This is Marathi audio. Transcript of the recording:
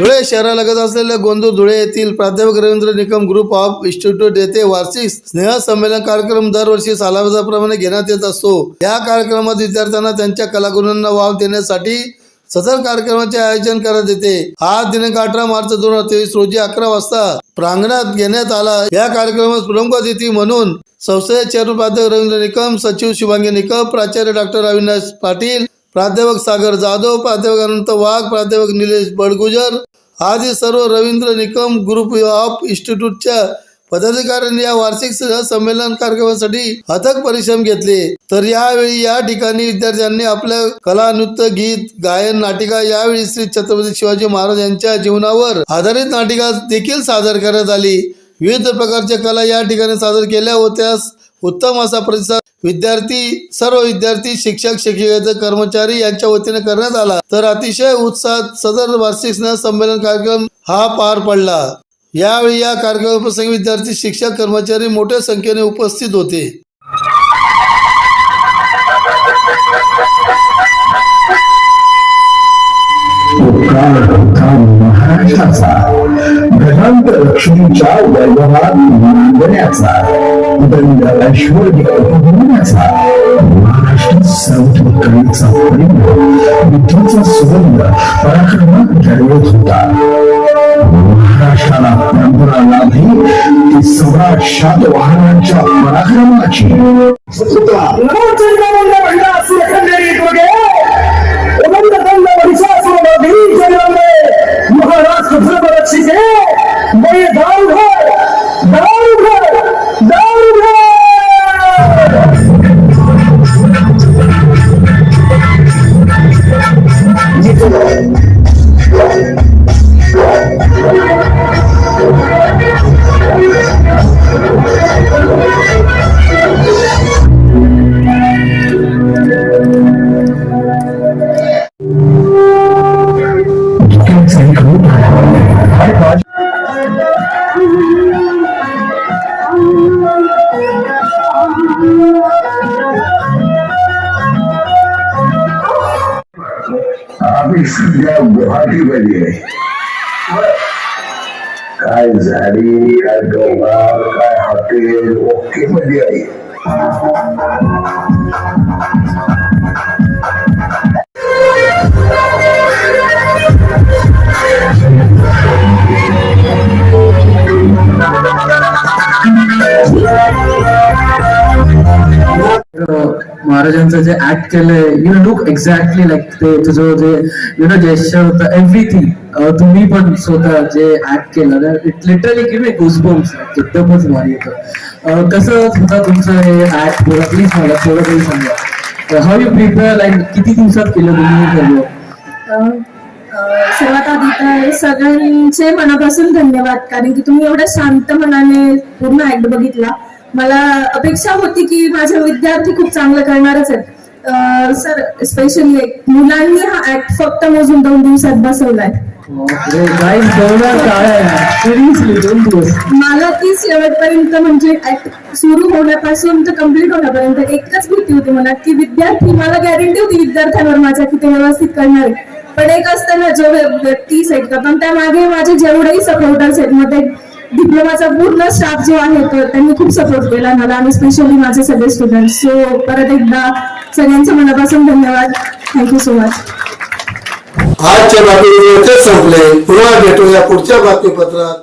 धुळे शहरालगत असलेल्या गोंदूर धुळे येथील प्राध्यापक Ravindra Nikam group of institute येथे वार्षिक स्नेह संमेलन कार्यक्रम दरवर्षी सालाबादाप्रमाणे घेण्यात येत असतो. या कार्यक्रमात विद्यार्थ्यांना त्यांच्या कलागुणांना वाव देण्यासाठी सदर कार्यक्रमाचे आयोजन करण्यात येते. आज दिनांक अठरा मार्च दोन हजार तेवीस रोजी अकरा वाजता प्रांगणात घेण्यात आला. या कार्यक्रमात प्रमुख अतिथी म्हणून संस्थेचे चेअरमन प्राध्यापक रवींद्र निकम सचिव शुभांगी निकम प्राचार्य डॉक्टर अविनाश पाटील प्राध्यापक सागर जाधव प्राध्यापक अनंत वाघ प्राध्यापक निलेश बडगुजर आदी सर्व रवींद्र निकम ग्रुप ऑफ इन्स्टिट्यूटच्या पदाधिकाऱ्यांनी या वार्षिक संमेलन कार्यक्रमासाठी अथक परिश्रम घेतले. तर यावेळी या ठिकाणी विद्यार्थ्यांनी आपल्या कला नृत्य गीत गायन नाटिका यावेळी श्री छत्रपती शिवाजी महाराज यांच्या जीवनावर आधारित नाटिका देखील सादर करण्यात आली. विविध प्रकारच्या कला या ठिकाणी सादर केल्या होत्या उत्तम असा प्रतिसाद विद्यार्थी सर्व विद्यार्थी शिक्षक शिक्षिकेतर कर्मचारी यांच्या वतीने करण्यात आला. तर अतिशय उत्साहात सदर वार्षिक स्नेह संमेलन कार्यक्रम हा पार पडला. यावेळी या कार्यक्रमाप्रसंगी विद्यार्थी शिक्षक कर्मचारी मोठ्या संख्येने उपस्थित होते. लक्ष्मीच्या वैभवात नांदण्याचा दंडऐश्वर्य उपभोगण्याचा महाराष्ट्र सर्वतोकरीचा परिमळ बुद्धीचा सुगंध पराक्रमात होता. महाराष्ट्राला परंपरा लाभली ती सम्राट शातवाहनांच्या पराक्रमाची. आम्ही सध्या गुवाहाटीमध्ये आहे. काय झाडी काय डोंगर काय हॉटेल? ओके मध्ये आहे. महाराजांचं जे ऍक्ट केलंय यू लुक एक्झॅक्टली लाईक ते तुझं जे यु नो जेस्टर होतं एव्हरीथिंग तुम्ही पण स्वतः जे ऍक्ट केलं इट लिटरली की मी गुसबम्स एकदमच भारी होतं कसं होतं तुमचं हे ऍक्ट बोला प्लीज मला थोडं काही सांगा. हाऊ यू प्रिपेअर लाईक किती दिवसात केलं तुम्ही हे सगळं? सर्वात आधी तर सगळ्यांचे मनापासून धन्यवाद कारण की तुम्ही एवढ्या शांत मनाने पूर्ण ऍक्ट बघितला. मला अपेक्षा होती की माझे विद्यार्थी खूप चांगलं करणारच आहेत. सर स्पेशली मुलांनी हा ऍक्ट फक्त मोजून दोन दिवसात बसवलाय. मला ती शेवटपर्यंत म्हणजे सुरू होण्यापासून तर कंप्लीट होण्यापर्यंत एकच भीती होती मला की विद्यार्थी मला गॅरंटी होती विद्यार्थ्यांवर माझ्या की ते व्यवस्थित करणार. पण एक असतं ना जो व्यक्ती सेट करतो त्या मागे माझे जेवढेही सपोर्टर्स आहेत मग ते डिप्लोमाचा पूर्ण स्टाफ जो आहे तर त्यांनी खूप सपोर्ट केला. मला आणि स्पेशली माझे सगळे स्टुडंट सो परत एकदा सगळ्यांचं मनापासून धन्यवाद. थँक्यू सो मच आजच्या बातमी संपले. पुन्हा भेटूया पुढच्या बातमीपत्रात.